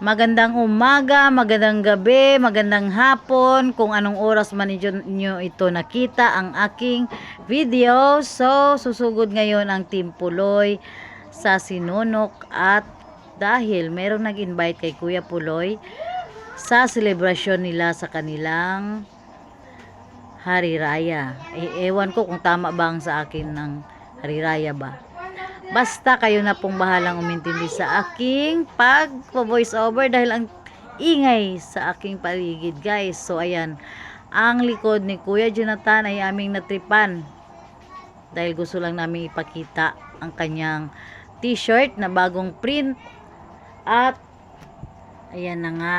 Magandang umaga, magandang gabi, magandang hapon, kung anong oras man ninyo nyo ito nakita ang aking video. So, susugod ngayon ang Team Puloy sa Sinunok at dahil merong nag-invite kay Kuya Puloy sa selebrasyon nila sa kanilang Hari Raya. E, ewan ko kung tama ba ang sa akin ng Hari Raya ba. Basta kayo na pong bahalang umintindi sa aking pag-voice over dahil ang ingay sa aking paligid guys. So ayan, ang likod ni Kuya Jonathan ay aming natripan dahil gusto lang namin ipakita ang kanyang t-shirt na bagong print. At ayan na nga.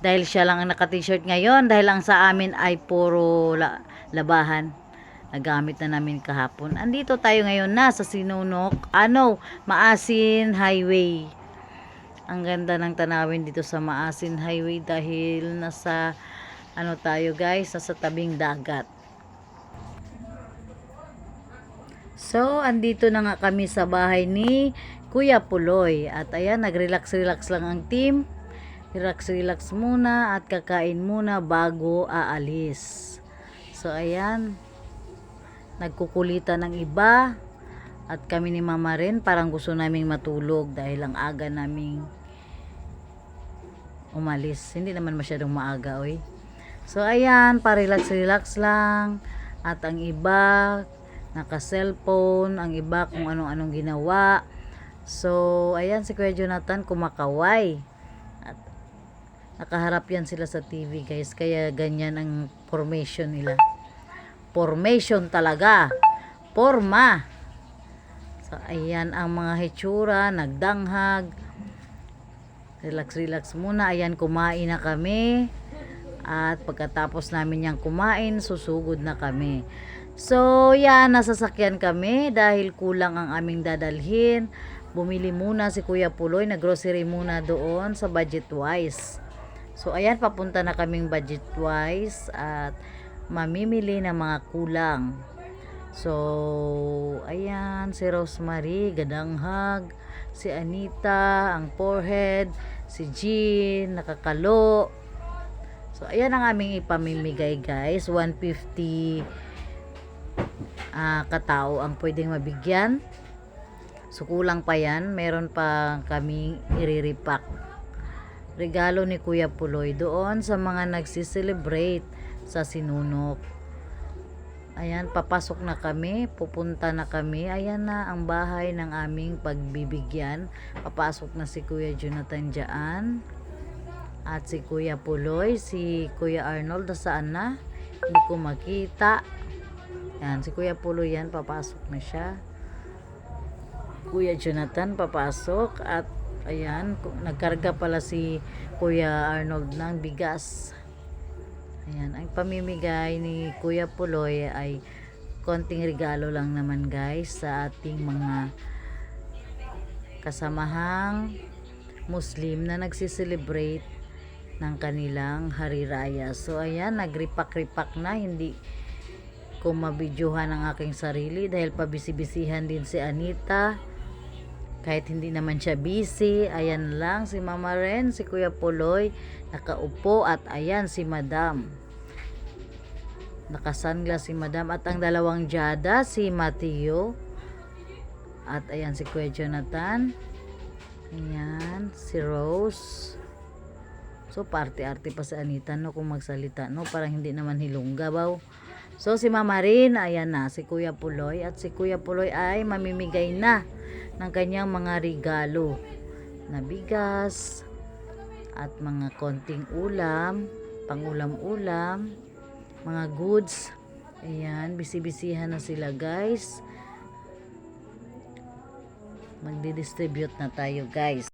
Dahil siya lang ang naka-t-shirt ngayon dahil ang sa amin ay puro la- labahan nagamit na namin kahapon. Andito tayo ngayon na sa Sinunok, ano, Maasin Highway. Ang ganda ng tanawin dito sa Maasin Highway dahil nasa, ano tayo guys, nasa tabing dagat. So, andito na nga kami sa bahay ni Kuya Puloy. At ayan, nag-relax-relax lang ang team. Relax-relax muna at kakain muna bago aalis. So, ayan, nagkukulitan ng iba. At kami ni mama rin parang gusto naming matulog dahil ang aga naming umalis. Hindi naman masyadong maaga oy. So ayan pa relax lang. At ang iba naka cellphone ang iba kung anong anong ginawa. So ayan si Kuya Jonathan kumakaway. At nakaharap yan sila sa TV guys. Kaya ganyan ang formation nila formation talaga. Forma. So, ayan ang mga hitsura, nagdanghag. Relax, relax muna. Ayan, kumain na kami. At pagkatapos namin yang kumain, susugod na kami. So, yan, nasasakyan kami dahil kulang ang aming dadalhin. Bumili muna si Kuya Puloy, naggrocery muna doon sa budget wise. So, ayan, papunta na kaming budget wise at mamimili ng mga kulang. So, ayan, si Rosemary, gadanghag, si Anita, ang forehead, si Jean, nakakalo. So, ayan ang aming ipamimigay guys. 150 ah katao ang pwedeng mabigyan. So, kulang pa yan. Meron pa kaming iriripak. Regalo ni Kuya Puloy doon sa mga nagsiselebrate sa Sinunok. Ayan, papasok na kami, pupunta na kami. Ayan na ang bahay ng aming pagbibigyan. Papasok na si Kuya Jonathan dyan. At si Kuya Puloy, si Kuya Arnold, saan na? Hindi ko makita. Yan, si Kuya Puloy yan, papasok na siya. Kuya Jonathan, papasok. At ayan, nagkarga pala si Kuya Arnold ng bigas. Ayan, ang pamimigay ni Kuya Puloy ay konting regalo lang naman guys sa ating mga kasamahang Muslim na nagsiselebrate ng kanilang Hari Raya. So ayan, nagripak-ripak na, hindi ko mabidyohan ang aking sarili dahil pabisi-bisihan din si Anita. Kahit hindi naman siya busy, ayan lang si Mama Ren, si Kuya Puloy, nakaupo at ayan si Madam. Nakasunglass si Madam at ang dalawang Jada, si Mateo. At ayan si Kuya Jonathan. Ayan, si Rose. So, party-arte pa si Anita, no, kung magsalita, no, parang hindi naman hilongga, baw. So, si Mama Rin, ayan na, si Kuya Puloy. At si Kuya Puloy ay mamimigay na ng kanyang mga regalo na bigas at mga konting ulam, pangulam-ulam, mga goods. Ayan, bisi-bisihan na sila guys. Magdi-distribute na tayo guys.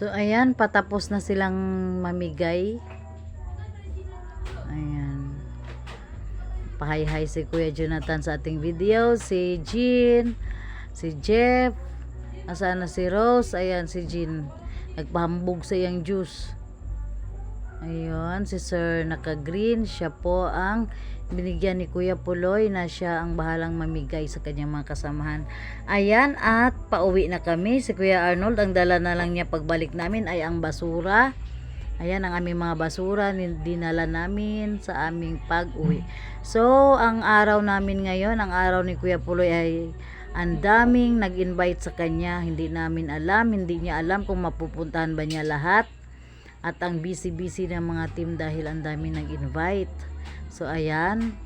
So, ayan, patapos na silang mamigay. Ayan. Pahay-hay si Kuya Jonathan sa ating video. Si Jean, si Jeff, asana si Rose. Ayan, si Jean. Nagpahambog sa iyang juice. Ayun, si Sir naka-green. Siya po ang binigyan ni Kuya Puloy na siya ang bahalang mamigay sa kanyang mga kasamahan. Ayan, at pauwi na kami. Si Kuya Arnold, ang dala na lang niya pagbalik namin ay ang basura. Ayan, ang aming mga basura, dinala namin sa aming pag-uwi. So, ang araw namin ngayon, ang araw ni Kuya Puloy ay ang daming nag-invite sa kanya. Hindi namin alam, hindi niya alam kung mapupuntahan ba niya lahat. At ang busy-busy ng mga team dahil ang dami nag-invite. So, ayan.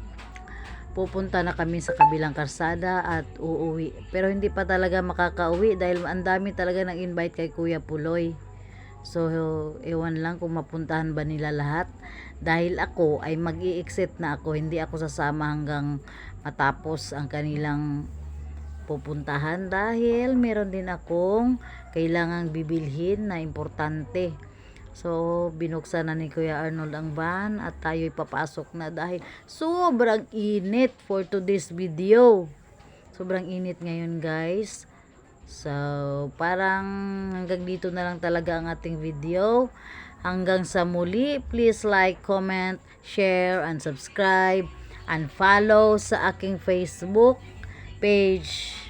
Pupunta na kami sa kabilang karsada at uuwi. Pero hindi pa talaga makakauwi dahil ang dami talaga nag-invite kay Kuya Puloy. So, ewan lang kung mapuntahan ba nila lahat. Dahil ako ay mag exit na ako. Hindi ako sasama hanggang matapos ang kanilang pupuntahan dahil meron din akong kailangang bibilhin na importante. So, binuksan na ni Kuya Arnold ang van at tayo'y papasok na dahil sobrang init for today's video. Sobrang init ngayon guys. So, parang hanggang dito na lang talaga ang ating video. Hanggang sa muli, please like, comment, share, and subscribe. And follow sa aking Facebook page